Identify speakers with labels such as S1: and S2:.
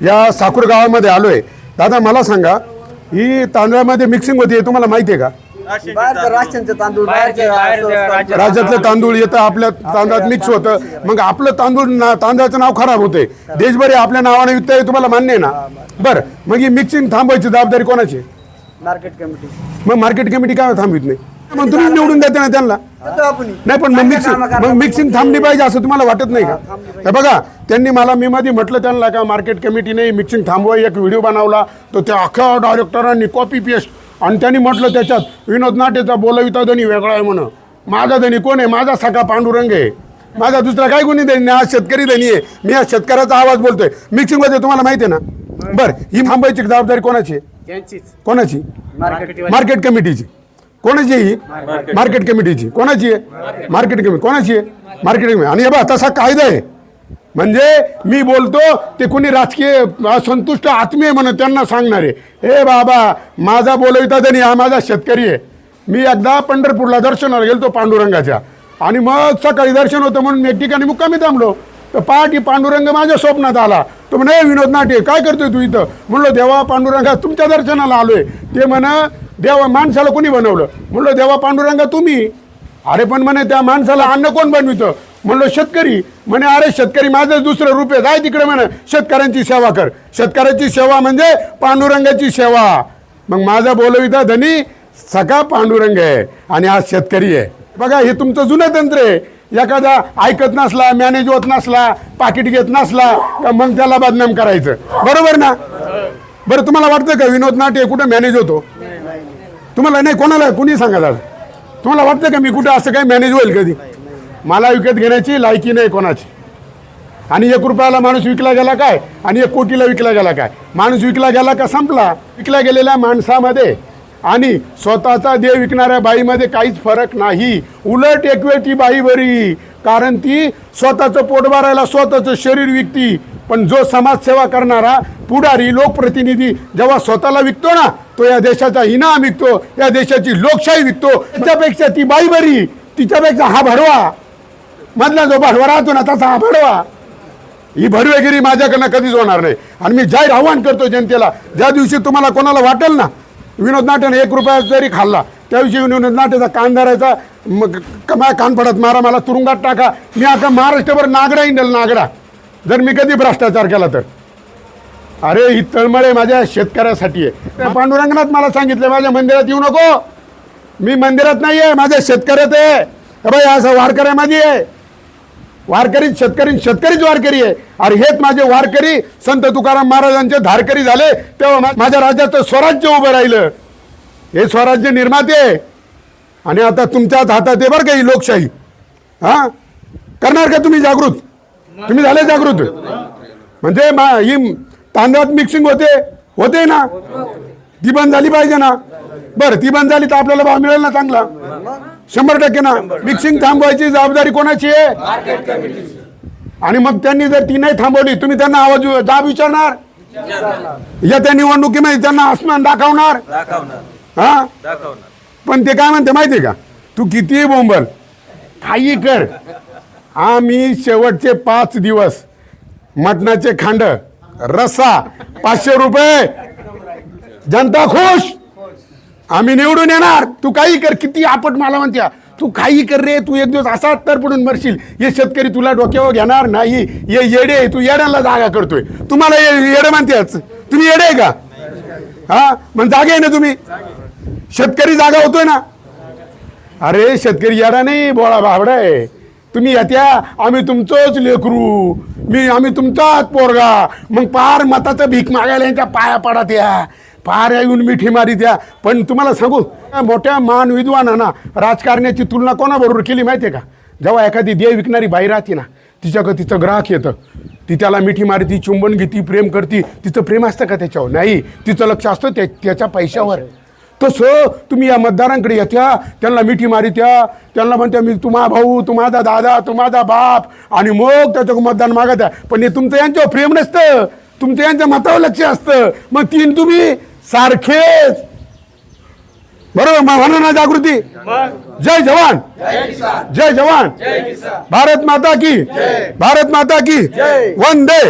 S1: या साकूर गावामध्ये आलोय. दादा मला सांगा ही तांदळामध्ये मिक्सिंग होती हे तुम्हाला माहिती आहे का?
S2: बाहेरचं राशनचं तांदूळ
S3: बाहेरचे- बाहेरचे
S2: बाहेरचं
S3: राज्यात-
S1: राज्यातले तांदूळ. येतं आपल्या तांदळात मिक्स होतं. मग आपलं तांदूळ ना- तांदळाचं नाव खराब होते देशभर हे आपल्या नावाने विकत हे तुम्हाला मान्य आहे ना? बरं मग ही मिक्सिंग थांबवायची जबाबदारी कोणाची?
S2: Market committee.
S1: मग मार्केट कमिटी काय थांबवित नाही? मग तुम्ही निवडून देता ना त्यांना. नाही पण मग मिक्सिंग मग मिक्सिंग थांबली पाहिजे असं तुम्हाला वाटत नाही का? हे बघा त्यांनी मला मी मध्ये म्हटलं त्यांना का मार्केट कमिटीने मिक्सिंग थांबवा एक व्हिडिओ बनवला. तो त्या अख्ख्या डायरेक्टरांनी कॉपी पेस्ट आणि त्यांनी म्हटलं त्याच्यात विनोद नाटेचा बोलविता धनी वेगळा आहे म्हणून. माझा धनी कोण आहे? माझा सखा पांडुरंग आहे. माझा दुसरा काय कोणी धनी? नाही, आज शेतकरी धनी आहे. मी आज शेतकऱ्याचा आवाज बोलतोय. मिक्सिंगमध्ये तुम्हाला माहिती आहे ना? बरं. ही थांबायची जबाबदारी कोणाची? आहे कोणाची?
S2: मार्केट
S1: कमिटीची कोणाची आहे ही? मार्केट कमिटीची कोणाची आहे? मार्केट कमिटी कोणाची आहे? मार्केट कमिटी आणि हे बघा तसा कायदा आहे. म्हणजे मी बोलतो ते कोणी राजकीय असंतुष्ट आत्मीय म्हणून त्यांना सांगणार आहे. हे बाबा माझा बोलविता त्यांनी हा माझा शेतकरी आहे. मी एकदा पंढरपूरला दर्शनाला गेलतो पांडुरंगाच्या. आणि मग सकाळी दर्शन होतं म्हणून मी एक ठिकाणी मुक्कामी थांबलो. तर पहाटी पांडुरंग माझ्या स्वप्नात आला. तो म्हणे "ए, विनोद नाटे काय करतोय तू इथं? म्हणलो देवा पांडुरंगा तुमच्या दर्शनाला आलोय. ते म्हण देवा माणसाला कोणी बनवलं? म्हणलं देवा पांडुरंगा तुम्ही. अरे पण म्हणे त्या माणसाला अन्न कोण बनवितं? म्हणलो शेतकरी. म्हणे अरे शेतकरी माझं दुसरं रूप आहे. जाय तिकडे म्हणे शेतकऱ्यांची सेवा कर. शेतकऱ्याची सेवा म्हणजे पांडुरंगाची सेवा. मग माझा बोलविता धनी सखा पांडुरंग आहे आणि आज शेतकरी आहे. बघा हे तुमचं जुनं तंत्र आहे. एखादा ऐकत नसला मॅनेज होत नसला पाकिट घेत नसला का मग त्याला बदनाम करायचं? बरोबर ना? बरं तुम्हाला वाटतं का विनोद नाट्य कुठं मॅनेज होतो? तुम्हाला नाही कोणाला कुणी सांगा दादा तुम्हाला वाटतं का मी कुठं असं काही मॅनेज होईल कधी? मला विकत घेण्याची लायकी नाही कोणाची. आणि एक रुपयाला माणूस विकला गेला काय? आणि एक कोटीला विकला गेला काय? माणूस विकला गेला का संपला? विकल्या गेलेल्या माणसामध्ये आणि स्वतःचा देह विकणाऱ्या बाईमध्ये काहीच फरक नाही. उलट एक वेळ ती बाई बरी कारण ती स्वतःचं पोट भरायला स्वतःचं शरीर विकती. पण जो समाजसेवा करणारा पुढारी लोकप्रतिनिधी जेव्हा स्वतःला विकतो ना तो या देशाचा इनाम विकतो या देशाची लोकशाही विकतो त्याच्यापेक्षा ती बाई बरी तिच्यापेक्षा हा भरवा मधला जो भरवा राहतो ना तसा हा भरवा ही भरवेगिरी माझ्याकडनं कधीच होणार नाही. आणि मी जाहीर आव्हान करतो जनतेला ज्या दिवशी तुम्हाला कोणाला वाटेल ना विनोद नाट्याने एक रुपया जरी खाल्ला त्या दिवशी विनोद नाट्याचा कान धरायचा मग कान पडत मारा मला तुरुंगात टाका मी आता महाराष्ट्रभर नागडा इंडल नागडा. जर मी कधी भ्रष्टाचार केला तर. अरे ही तळमळे माझ्या शेतकऱ्यासाठी आहे. त्या पांडुरंगनाथ मला सांगितलं माझ्या मंदिरात येऊ नको. मी मंदिरात नाही आहे माझ्या शेतकऱ्यात आहे. हे बाई असं माझी आहे. वारकरी शेतकरी शेतकरीच वारकरी आहे. अरे हेच माझे वारकरी संत तुकाराम महाराजांचे धारकरी झाले तेव्हा माझ्या राज्याचं स्वराज्य उभं राहिलं. हे स्वराज्य निर्माते आहे. आणि आता तुमच्याच हातात आहे बरं का ही लोकशाही. हा? करणार का तुम्ही जागृत? तुम्ही झाले जागृत? म्हणजे मा ही तांदळात मिक्सिंग होते. होते ना? ती बंद झाली पाहिजे ना? बरं ती बंद झाली तर आपल्याला भाव मिळेल ना चांगला? शंभर टक्के ना? मिक्सिंग थांबवायची जबाबदारी कोणाची आहे? आणि मग त्यांनी जर ती नाही थांबवली तुम्ही त्यांना आवाज जाब विचारणार? या त्या निवडणुकीमध्ये त्यांना आसमान दाखवणार? हा? पण ते काय म्हणते माहिती आहे का? तू किती बोंबल काही कर. आम्ही शेवटचे पाच दिवस मटणाचे खांड रस्सा पाचशे रुपये. जनता खुश? आम्ही निवडून येणार. तू काही कर किती आपट मला म्हणत्या. तू काही कर रे तू एक दिवस असा तर पडून मरशील. हे शेतकरी तुला डोक्यावर घेणार नाही. ये येडे आहे, तू येड्याला जागा करतोय. तुम्हाला ये- येडे म्हणतेच तुम्ही येडे आहे का? हा? मग जागे आहे ना तुम्ही. शेतकरी जागा होतोय ना. अरे शेतकरी येडा नाही बोळा भाबडा आहे. तुम्ही येत्या आम्ही तुमचंच लेकरू. मी आम्ही तुमचाच पोरगा. मग पार मताचं भीक मागायला यांच्या पाया पडत या. पार येऊन मिठी मारी द्या. पण तुम्हाला सांगू मोठ्या मान विद्वानांना राजकारण्याची तुलना कोणाबरोबर केली माहिती आहे का? जेव्हा एखादी देय विकणारी बाई राहते ना तिच्याकडं तिचं ग्राहक येतं. ती त्याला मिठी मारती चुंबन घेती प्रेम करती. तिचं प्रेम असतं का त्याच्यावर? नाही. तिचं लक्ष असतं त्या त्याच्या पैशावर. तसं तुम्ही या मतदारांकडे येत्या त्यांना मिठी मारित्या त्यांना म्हणत्या मी तुम्हा भाऊ तू माझा दादा तू माझा बाप आणि मग त्याचं मतदान मागत आहे पण हे तुमचं यांच्यावर प्रेम नसतं. तुमचं यांच्या मतावर लक्ष असतं. मग तीन तुम्ही सारखेच. बरोबर? म्हणा ना जागृती. जय जवान. जय जवान. भारत माता की. भारत माता की. वंदे.